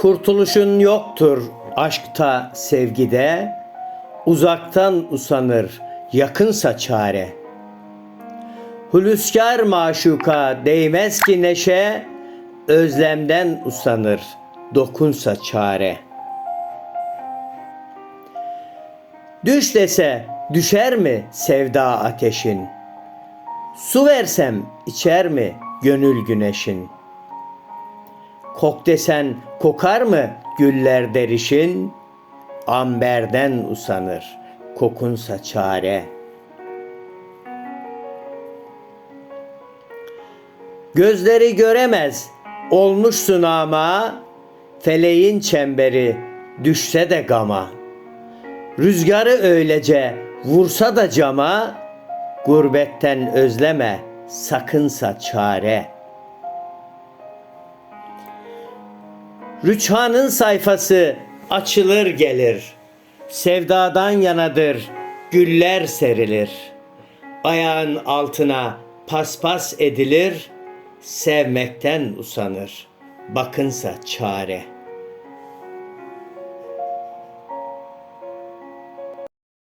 Kurtuluşun yoktur aşkta, sevgide. Uzaktan usanır, yakınsa çare. Huluskar maşuka değmez ki neşe, özlemden usanır, dokunsa çare. Düş dese düşer mi sevda ateşin? Su versem içer mi gönül güneşin? Kok desen kokar mı güller derişin? Amberden usanır, kokunsa çare. Gözleri göremez, olmuşsun ama, feleğin çemberi düşse de gama. Rüzgarı öylece vursa da cama, gurbetten özleme, sakınsa çare.'' Rüçhanın sayfası açılır gelir. Sevdadan yanadır, güller serilir. Ayağın altına paspas edilir, sevmekten usanır. Bakınsa çare.''